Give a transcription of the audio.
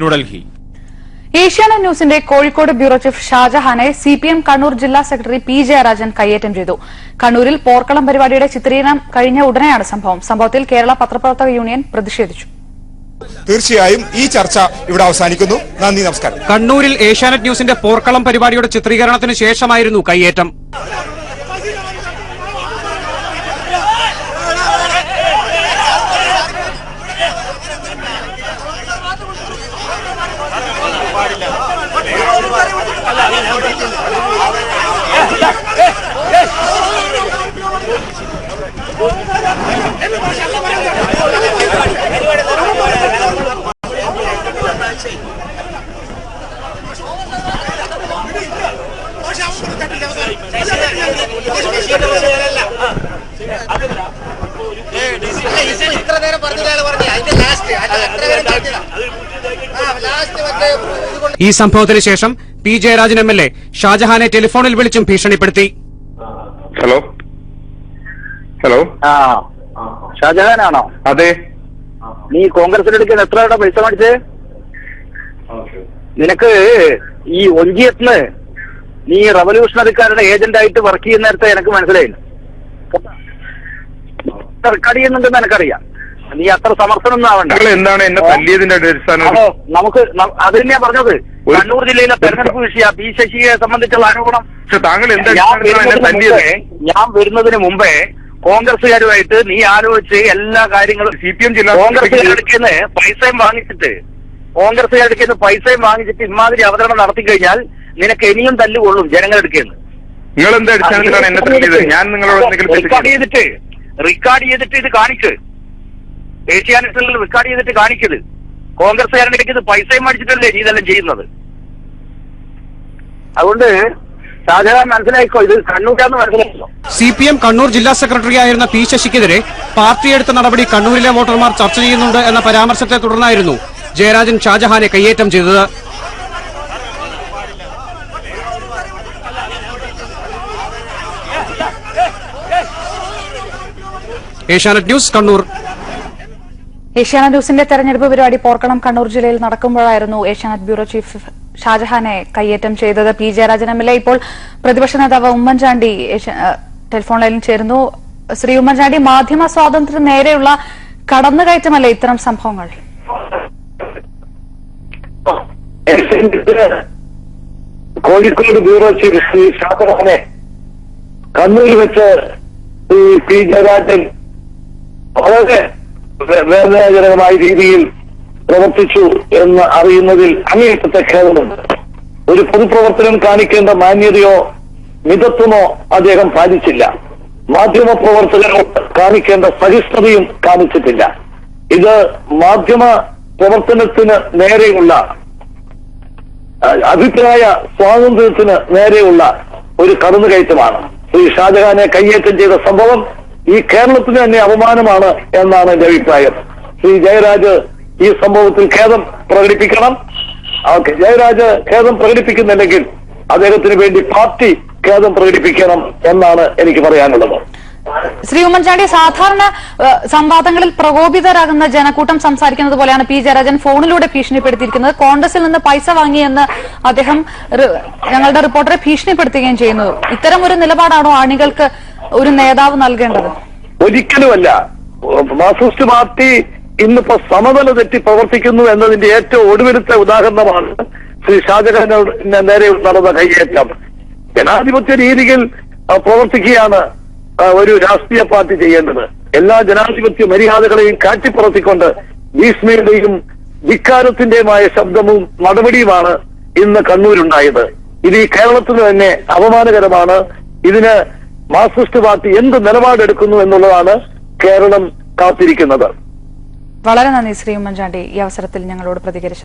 ന്യൂഡൽഹി. ഏഷ്യാനെറ്റ് ന്യൂസിന്റെ Kozhikode bureau chief ഷാജഹാനെ C P M P M Kannur ജില്ലാ secretary P Jayarajan കയ്യേറ്റം ചെയ്തു. കണ്ണൂരിൽ പോർക്കളം പരിപാടിയുടെ ചിത്രീകരണം കഴിഞ്ഞ ഉടനെയാണ് സംഭവം. സംഭവത്തിൽ കേരള പത്രപ്രവർത്തക യൂണിയൻ പ്രതിഷേധിച്ചു. തീർച്ചയായും ഈ ചർച്ച ഇവിടെ അവസാനിക്കുന്നു. നന്ദി നമസ്കാരം. കണ്ണൂരിൽ ഏഷ്യാനെറ്റ് ന്യൂസിന്റെ പോർക്കളം പരിപാടിയുടെ ചിത്രീകരണത്തിന് ശേഷമായിരുന്നു കയ്യേറ്റം. ഇത്ര നേരം പറഞ്ഞതാണ് പറഞ്ഞു അതിന്റെ ലാസ്റ്റ് എത്ര നേരം ഈ സംഭവത്തിന് ശേഷം P Jayarajan M L A ഷാജഹാനെ ടെലിഫോണിൽ വിളിച്ചും ഭീഷണിപ്പെടുത്തി. ഹലോ? ഹലോ? ആ. ഷാജഹാനാണോ? അതെ. നീ കോൺഗ്രസിലെടുക്കുന്ന എത്ര പൈസ മേടിച്ചേ? നിനക്ക് ഈ ഒഞ്ചിയത്തിൽ നീ റവല്യൂഷണറിക്കാരുടെ ഏജന്റ് ആയിട്ട് വർക്ക് ചെയ്യുന്ന നേരത്തെ എനിക്ക് മനസ്സിലായില്ല. റെക്കോർഡ് ചെയ്യുന്നുണ്ടെന്ന് എനിക്കറിയാം. നീ അത്ര സമർത്ഥനൊന്നും ആവണ്ട. എന്താണ് എന്നെ തല്ലിയതിന്റെ അടിസ്ഥാനം? നമുക്ക് അത് തന്നെയാ പറഞ്ഞത്. കണ്ണൂർ ജില്ലയിലെ തെരഞ്ഞെടുപ്പ് വിഷയ പി ശശിയെ സംബന്ധിച്ചുള്ള ആരോപണം. താങ്കൾ ഞാൻ വരുന്നതിന് മുമ്പേ കോൺഗ്രസുകാരുമായിട്ട് നീ ആലോചിച്ച് എല്ലാ കാര്യങ്ങളും സി പി എം ജില്ലാ കോൺഗ്രസുകാരുടെ പൈസയും വാങ്ങിച്ചിട്ട് കോൺഗ്രസുകാരുടെ പൈസയും വാങ്ങിച്ചിട്ട് ഇമാതിരി അവതരണം നടത്തി കഴിഞ്ഞാൽ നിനക്ക് ഇനിയും തല്ലുകൊള്ളും ജനങ്ങളെടുക്കുന്നു നിങ്ങൾ എന്ത് അടിസ്ഥാനത്തിലാണ് എന്നെ തല്ലിയത് ഞാൻ നിങ്ങളോട് റെക്കോർഡ് ചെയ്തിട്ട്. റെക്കോർഡ് ചെയ്തിട്ട് ഇത് കാണിക്ക്. ഏഷ്യാനെറ്റിൽ റെക്കോർഡ് ചെയ്തിട്ട് കാണിക്കത് കോൺഗ്രസുകാരുടെ ഇത് പൈസയും മേടിച്ചിട്ടല്ലേ നീ ഇതെല്ലാം ചെയ്യുന്നത്? അതുകൊണ്ട് സി പി എം കണ്ണൂർ ജില്ലാ സെക്രട്ടറി ആയിരുന്ന പി ശശിക്കെതിരെ പാർട്ടി എടുത്ത നടപടി കണ്ണൂരിലെ വോട്ടർമാർ ചർച്ച ചെയ്യുന്നുണ്ട് എന്ന പരാമർശത്തെ തുടർന്നായിരുന്നു ജയരാജൻ ഷാജഹാനെ കയ്യേറ്റം ചെയ്തത്. ഏഷ്യാനെറ്റ് ന്യൂസ് കണ്ണൂർ. ഏഷ്യാനെറ്റ് ന്യൂസിന്റെ തെരഞ്ഞെടുപ്പ് പരിപാടി പോർക്കണം കണ്ണൂർ ജില്ലയിൽ നടക്കുമ്പോഴായിരുന്നു ഏഷ്യാനെറ്റ് ബ്യൂറോ ചീഫ് ഷാജഹാനെ കയ്യേറ്റം ചെയ്തത്. P. Jayarajan M. L. A. ഇപ്പോൾ പ്രതിപക്ഷ നേതാവ് ഉമ്മൻചാണ്ടി ടെലിഫോൺ ലൈനിൽ ചേരുന്നു. ശ്രീ ഉമ്മൻചാണ്ടി മാധ്യമ സ്വാതന്ത്ര്യം നേരെയുള്ള കടന്നുകയറ്റമല്ലേ ഇത്തരം സംഭവങ്ങൾ? കോഴിക്കോട് ബ്യൂറോ ചീഫ് ശ്രീ ഷാജഹാനെ കണ്ണൂരിൽ വെച്ച് ഈ പി. ജയരാജൻ വളരെ വേദനാജനകമായ രീതിയിൽ പ്രവർത്തിച്ചു എന്ന് അറിയുന്നതിൽ അങ്ങേയറ്റത്തെ ഖേദമുണ്ട്. ഒരു പൊതുപ്രവർത്തനം കാണിക്കേണ്ട മാന്യതയോ മിതത്വമോ അദ്ദേഹം പാലിച്ചില്ല. മാധ്യമ പ്രവർത്തകരോട് കാണിക്കേണ്ട സഹിഷ്ണുതയും കാണിച്ചിട്ടില്ല. ഇത് മാധ്യമ പ്രവർത്തനത്തിന് നേരെയുള്ള അഭിപ്രായ സ്വാതന്ത്ര്യത്തിന് നേരെയുള്ള ഒരു കടന്നുകയറ്റമാണ്. ശ്രീ ഷാജഹാനെ കയ്യേറ്റം ചെയ്ത സംഭവം ഈ കേരളത്തിന് തന്നെ അപമാനമാണ് എന്നാണ് എന്റെ അഭിപ്രായം. ശ്രീ ജയരാജ് ഈ സംഭവത്തിൽ ഖേദം പ്രകടിപ്പിക്കണം. ജയരാജ് ഖേദം പ്രകടിപ്പിക്കുന്നില്ലെങ്കിൽ അദ്ദേഹത്തിന് വേണ്ടി പാർട്ടി ഖേദം പ്രകടിപ്പിക്കണം എന്നാണ് എനിക്ക് പറയാനുള്ളത്. ശ്രീ ഉമ്മൻചാണ്ടി സാധാരണ സംവാദങ്ങളിൽ പ്രകോപിതരാകുന്ന ജനക്കൂട്ടം സംസാരിക്കുന്നത് പോലെയാണ് പി ജയരാജൻ ഫോണിലൂടെ ഭീഷണിപ്പെടുത്തിയിരിക്കുന്നത്. കോൺഗ്രസിൽ നിന്ന് പൈസ വാങ്ങിയെന്ന് അദ്ദേഹം ഞങ്ങളുടെ റിപ്പോർട്ടറെ ഭീഷണിപ്പെടുത്തുകയും ചെയ്യുന്നു. ഇത്തരം ഒരു നിലപാടാണോ അണികൾക്ക് ഒരു നേതാവ് നൽകേണ്ടത്? ഒരിക്കലുമല്ല. മാർക്സിസ്റ്റ് പാർട്ടി ഇന്നിപ്പോ സമനില തെറ്റി പ്രവർത്തിക്കുന്നു എന്നതിന്റെ ഏറ്റവും ഒടുവിലത്തെ ഉദാഹരണമാണ് ശ്രീ ഷാജഹാന് നേരെ നടന്ന കൈയേറ്റം ജനാധിപത്യ രീതിയിൽ പ്രവർത്തിക്കുകയാണ് ഒരു രാഷ്ട്രീയ പാർട്ടി ചെയ്യേണ്ടത്. എല്ലാ ജനാധിപത്യ മര്യാദകളെയും കാറ്റിപ്പുറത്തിക്കൊണ്ട് ഭീഷ്മയുടെയും ധിക്കാരത്തിന്റെയുമായ ശബ്ദവും നടപടിയുമാണ് ഇന്ന് കണ്ണൂരുണ്ടായത്. ഇത് ഈ കേരളത്തിന് തന്നെ അപമാനകരമാണ്. ഇതിന് മാർക്സിസ്റ്റ് പാർട്ടി എന്ത് നിലപാടെടുക്കുന്നു എന്നുള്ളതാണ് കേരളം കാത്തിരിക്കുന്നത്. വളരെ നന്ദി ശ്രീ ഉമ്മൻചാണ്ടി. ഈ അവസരത്തിൽ ഞങ്ങളോട് പ്രതികരിച്ചു.